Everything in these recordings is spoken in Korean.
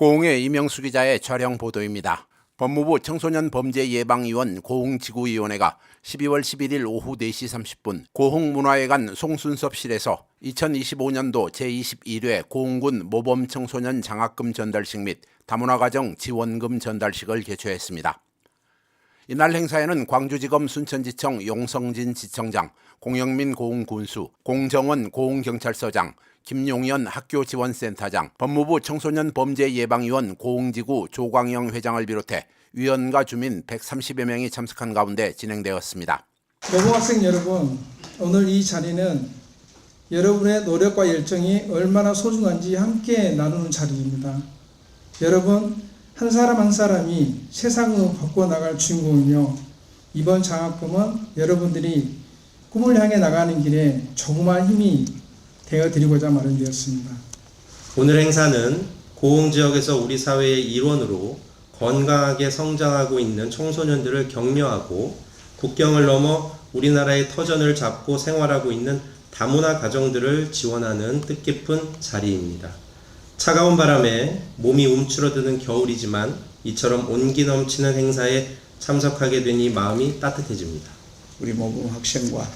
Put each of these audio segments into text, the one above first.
고흥의 이명수 기자의 촬영 보도입니다. 법무부 청소년 범죄 예방위원 고흥지구위원회가 12월 11일 오후 4시 30분 고흥문화회관 송순섭실에서 2025년도 제21회 고흥군 모범 청소년 장학금 전달식 및 다문화가정 지원금 전달식을 개최했습니다. 이날 행사에는 광주지검 순천지청 용성진 지청장, 공영민 고흥군수, 공정원 고흥경찰서장, 김용현 학교지원센터장, 법무부 청소년 범죄 예방위원 고흥지구 조광영 회장을 비롯해 위원과 주민 130여 명이 참석한 가운데 진행되었습니다. 여고학생 여러분, 오늘 이 자리는 여러분의 노력과 열정이 얼마나 소중한지 함께 나누는 자리입니다. 여러분, 한 사람 한 사람이 세상을 바꿔 나갈 주인공이며 이번 장학금은 여러분들이 꿈을 향해 나가는 길에 조그마한 힘이 되어 드리고자 마련되었습니다. 오늘 행사는 고흥 지역에서 우리 사회의 일원으로 건강하게 성장하고 있는 청소년들을 격려하고 국경을 넘어 우리나라의 터전을 잡고 생활하고 있는 다문화 가정들을 지원하는 뜻깊은 자리입니다. 차가운 바람에 몸이 움츠러드는 겨울이지만 이처럼 온기 넘치는 행사에 참석하게 되니 마음이 따뜻해집니다. 우리 모범 학생과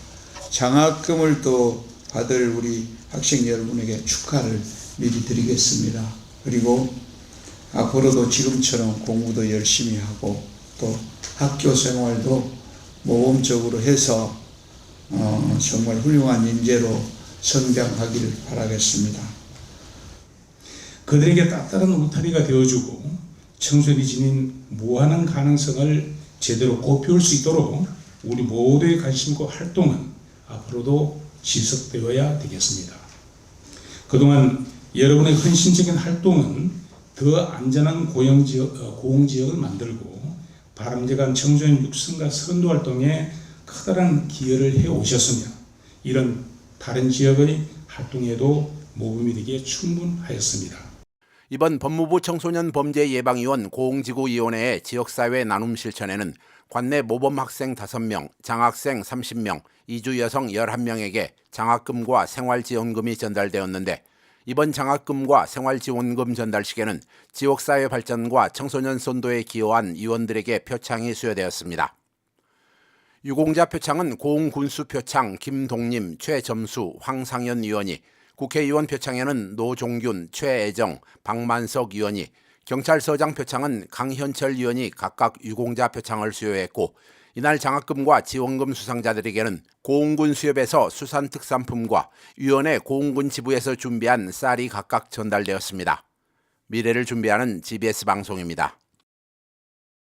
장학금을 또 받을 우리 학생 여러분에게 축하를 미리 드리겠습니다. 그리고 앞으로도 지금처럼 공부도 열심히 하고 또 학교 생활도 모범적으로 해서 어, 정말 훌륭한 인재로 성장하기를 바라겠습니다. 그들에게 따뜻한 울타리가 되어주고 청소년이 지닌 무한한 가능성을 제대로 고피울 수 있도록 우리 모두의 관심과 활동은 앞으로도 지속되어야 되겠습니다. 그동안 여러분의 헌신적인 활동은 더 안전한 고용 지역, 어, 만들고 바람직한 청소년 육성과 선도 활동에 커다란 기여를 해 오셨으며 이런 다른 지역의 활동에도 모범이 되기에 충분하였습니다. 이번 법무부 청소년 범죄 예방위원 고흥지구위원회의 지역사회 나눔 실천에는 관내 모범 학생 5명, 장학생 30명, 이주 여성 11명에게 장학금과 생활지원금이 전달되었는데 이번 장학금과 생활지원금 전달식에는 지역사회 발전과 청소년 선도에 기여한 위원들에게 표창이 수여되었습니다. 유공자 표창은 고흥군수 표창 김동림, 최점수, 황상현 위원이 국회의원 표창에는 노종균, 최애정, 박만석 위원이 경찰서장 표창은 강현철 위원이 각각 유공자 표창을 수여했고 이날 장학금과 지원금 수상자들에게는 고흥군 수협에서 수산 특산품과 위원회 고흥군 지부에서 준비한 쌀이 각각 전달되었습니다. 미래를 준비하는 GBS 방송입니다.